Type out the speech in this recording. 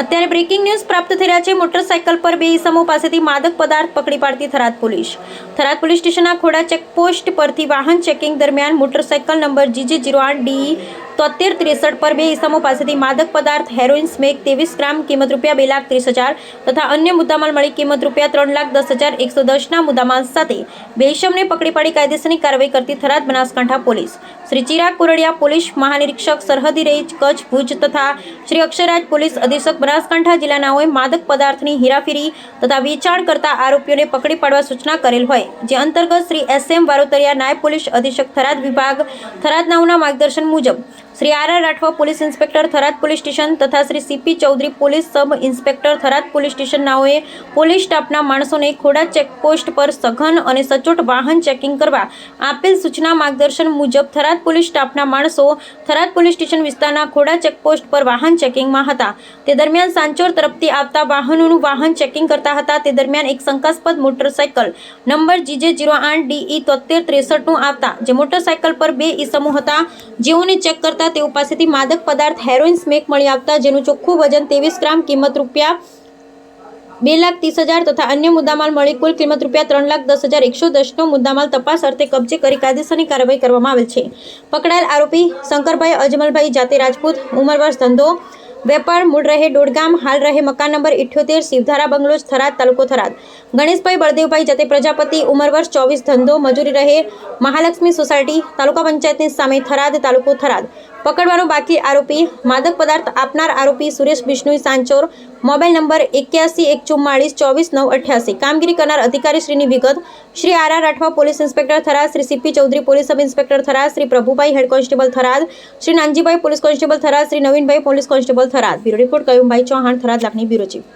અત્યારે breaking news પ્રાપ્ત થઈ રહ્યા છે. મોટરસાઇકલ પર બે ઇસમો પાસેથી માદક પદાર્થ પકડી પાડતી થરાદ પોલીસ. થરાદ પોલીસ સ્ટેશનના ખોડા ચેકપોસ્ટ પરથી વાહન ચેકિંગ દરમિયાન motorcycle number G J zero આઠ ડી તોતેર ત્રેસઠ પર બે ઇસમો પાસેથી માદક પદાર્થ હેરોઇન સ્મેક ત્રેવીસ ગ્રામ કિંમત રૂપિયા બે લાખ ત્રીસ હજાર તથા અન્ય મુદ્દામાલ મળી કિંમત રૂપિયા ત્રણ લાખ દસ હજાર એકસો દસના મુદ્દામાલ સાથે બે પકડી પાડી કાયદેસરની કાર્યવાહી કરતી થરાદ બનાસકાંઠા પોલીસ. શ્રી ચિરાગ કુરડિયા પોલીસ મહાનિરીક્ષક સરહદી રેન્જ, કચ્છ ભુજ તથા શ્રી અક્ષરરાજ પોલીસ અધિક્ષક બનાસકાંઠા જિલ્લાનાઓએ માદક પદાર્થની હેરાફેરી તથા વેચાણ કરતા આરોપીઓને પકડી પાડવા સૂચના કરેલ હોય, જે અંતર્ગત શ્રી એસ એમ વારોતરિયા નાયબ પોલીસ અધિક્ષક થરાદ વિભાગ થરાદનાઓના માર્ગદર્શન મુજબ Shri R R Rathwa police inspector Tharad police station તથા Shri C P Chaudhary police sub inspector Tharad police સ્ટેશનનાઓએ police સ્ટાફના માણસોને ખોડા ચેકપોસ્ટ પર સઘન અને સચોટ વાહન ચેકિંગ કરવા આપેલ સૂચના માર્ગદર્શન મુજબ થરાદ પોલીસ સ્ટાફના માણસો થરાદ પોલીસ સ્ટેશન વિસ્તારના ખોડા ચેકપોસ્ટ પર વાહન ચેકિંગમાં હતા. તે દરમિયાન સાંચોર તરફથી આવતા વાહનોનું વાહન ચેકિંગ કરતા હતા. તે દરમિયાન એક શંકાસ્પદ motorcycle number G J zero આઠ ડીઈ તોતેર ત્રેસઠનું આવતા, જે મોટરસાયકલ પર બે ઈસમો હતા. જેઓને ચેક કરતા તેઓ પાસેથી માદક પદાર્થ હેરોઇન સ્મેક મળી આવતા, જેનું ચોખ્ખું વજન ત્રેવીસ ગ્રામ, કિંમત રૂપિયા બે લાખ ત્રીસ હજાર તથા અન્ય મુદ્દામાલ મળી કુલ કિંમત રૂપિયા ત્રણ લાખ દસ હજાર એકસો દસનો મુદ્દામાલ તપાસ અર્થે કબજે કરી કાયદેસરની કાર્યવાહી કરવામાં આવેલ છે. પકડાયેલ આરોપી શંકરભાઈ અજમલભાઈ જાતે રાજપૂત ઉમરવર્ષ ધંધો, વેપાર, મૂળ રહે ડોડગામ હાલ રહે મકાન નંબર ઇઠ્યોતેર, શિવધારા બંગલોજ થરાદ તાલુકો થરાદ. ગણેશભાઈ બળદેવભાઈ જાતે પ્રજાપતિ, ઉંમર વર્ષ ચોવીસ, ધંધો, મજૂરી રહે, મહાલક્ષ્મી સોસાયટી, તાલુકા પંચાયતની સામે થરાદ તાલુકો થરાદ. પકડવાનો બાકી આરોપી માદક પદાર્થ આપનાર આરોપી સુરેશ બિશ્નોઈ સાંચોર. મોબાઈલ નંબર એક્યાસી એક ચુમ્માળીસ ચોવીસ, નવ, અઠ્યાસી. કામગીરી કરનાર અધિકારીશ્રીની વિગત. Shri R R Rathwa, police inspector Tharad. Shri C P Chaudhary, police sub inspector Tharad. Shri Prabhubhai head constable Tharad. Shri Nanjibhai police constable Tharad. Shri Navinbhai police constable Tharad. Bureau report, Kayumbhai Chauhan, Tharad, Lakhani bureau chief.